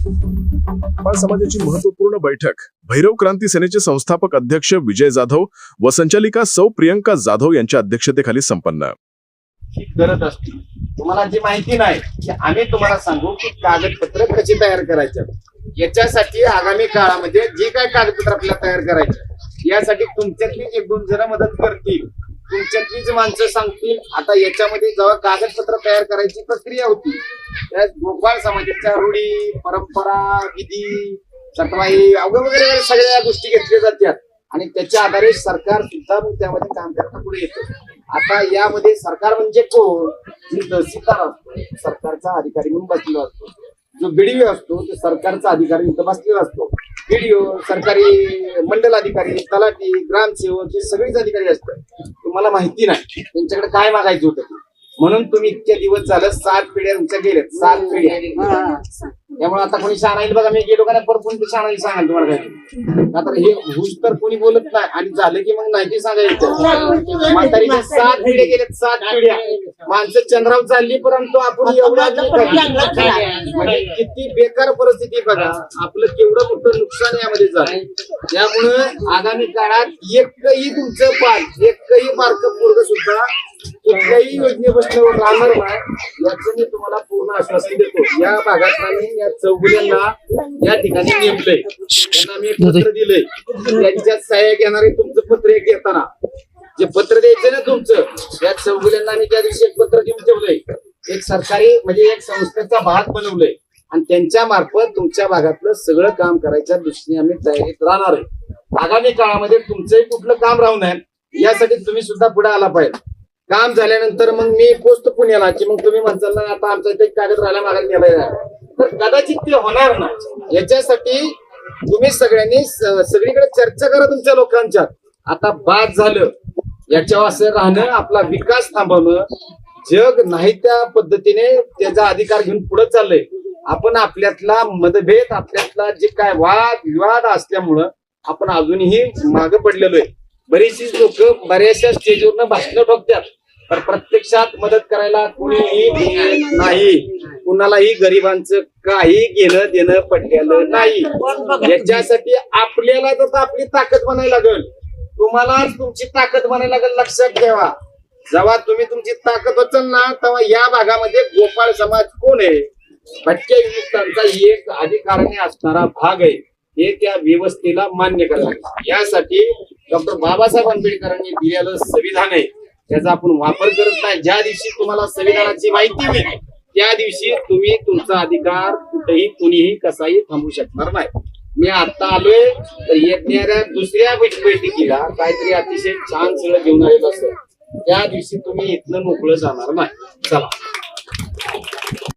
समाजाची महत्त्वपूर्ण बैठक. भैरव क्रांती सेनेचे संस्थापक अध्यक्ष विजय जाधव व संचालिका सौ प्रियंका जाधव यांच्या अध्यक्षतेखाली संपन्न. ही गरज असते. तुम्हाला जी माहिती नाही की आम्ही तुम्हाला सांगू की कागदपत्र कशी तयार करायचे याच्यासाठी आगामी काळामध्ये जे काय कागदपत्र आपल्याला तयार करायचे यासाठी तुमच्यातली एक दोन जण मदत करतील. तुमच्यातलीच माणसं सांगतील. आता याच्यामध्ये जेव्हा कागदपत्र तयार करायची प्रक्रिया होती त्या गोपाळ समाजाच्या रूढी परंपरा विधी सटवाई अवघड वगैरे वगैरे सगळ्या गोष्टी घेतल्या जातात. आणि त्याच्या आधारे सरकार सुद्धा मग त्यामध्ये काम करता पुढे येतं. आता यामध्ये सरकार म्हणजे कोण? जी तहसीलदार असतो सरकारचा अधिकारी म्हणून बसलेला असतो. जो बीडीओ असतो तो सरकारचा अधिकारी इथं बसलेला असतो. बीडीओ सरकारी मंडल अधिकारी तलाठी ग्रामसेवक हे सगळेच अधिकारी असतात. तुम्हाला माहिती नाही. त्यांच्याकडे काय मागायचं होतं? म्हणून तुम्ही इतके दिवस झालं सात पिढ्या तुमच्या गेल्यात. सात पिढ्या. त्यामुळे आता कोणी शाळा बघा मी गेलो का नाही परत कोणी शाळा सांगाल तुम्हाला काय? आता हे हुश तर कोणी बोलत नाही. आणि झालं की मग नाही ते सांगायचं. म्हातारीच्या सात पिढ्या गेल्यात सात पिढ्या. माणसं चंद्रावर चालली परंतु आपण एवढ्या म्हणजे किती बेकार परिस्थिती बघा. आपलं केवढं मोठं नुकसान यामध्ये झालं. त्यामुळं आगामी काळात एकही तुमचं पाल एकही बारक पोरग सुद्धा कुठल्याही योजनेपासून राहणार नाही याचं मी तुम्हाला पूर्ण आश्वासन देतो. या भागात आम्ही या चौगुल्यांना या ठिकाणी नेमलंय त्यांना मी पत्र दिलंय. त्यांच्यात सहाय्य घेणारे तुमचं पत्र एक येताना जे पत्र द्यायचं ना तुमचं या चौगुल्यांना आम्ही त्या दिवशी सरकारी म्हणजे एक संस्थेचा भाग बनवलंय. आणि त्यांच्या मार्फत तुमच्या भागातलं सगळं काम करायच्या दृष्टीने आम्ही तयारीत राहणार आहे. आगामी काळामध्ये तुमचंही कुठलं काम राहू नये यासाठी तुम्ही सुद्धा पुढे आला पाहिजे. काम झाल्यानंतर मग मी पोचतो पुण्याला की मग तुम्ही म्हणताल ना आता आमचा इथे एक कागद राहिला मागायला नेला तर कदाचित ते होणार नाही. याच्यासाठी तुम्ही सगळ्यांनी सगळीकडे चर्चा करा तुमच्या लोकांच्या आता बाद झालं. याच्यावर असं राहणं आपला विकास थांबवणं जग नाही त्या पद्धतीने त्याचा अधिकार घेऊन पुढे चाललंय. आपण आपल्यातला मतभेद आपल्यातला जे काय वाद विवाद असल्यामुळं आपण अजूनही मागे पडलेलो आहे. बरीचशी लोक बऱ्याचशा स्टेजवरनं भाषणं ठोकतात. पण प्रत्यक्षात मदत करायला कुणीही नाही. कुणालाही गरिबांचं काही घेणं देणं पडलेलं नाही. याच्यासाठी आपल्याला तर आपली ताकद म्हणायला लागल. तुम्हाला तुमची ताकद बनायला लागेल लक्षात ठेवा. जेव्हा तुम्ही तुमची ताकद असेल ना तेव्हा या भागामध्ये गोपाळ समाज कोण आहे? भटक्या विमुक्तांचा एक अधिकाराने असणारा भाग आहे. हे त्या व्यवस्थेला मान्य करावे यासाठी डॉक्टर बाबासाहेब आंबेडकरांनी दिलेलं संविधान आहे. त्याचा आपण वापर करत नाही. ज्या दिवशी तुम्हाला संविधानाची माहिती मिळेल त्या दिवशी तुम्ही तुमचा अधिकार कुठेही कुणीही कसाही थांबू शकणार नाही. मी आता आलोय तर येणाऱ्या दुसऱ्या बैठकीला काहीतरी अतिशय छान सगळं घेऊन आलेलं असं. त्या दिवशी तुम्ही इथनं मोकळं जाणार नाही. चला.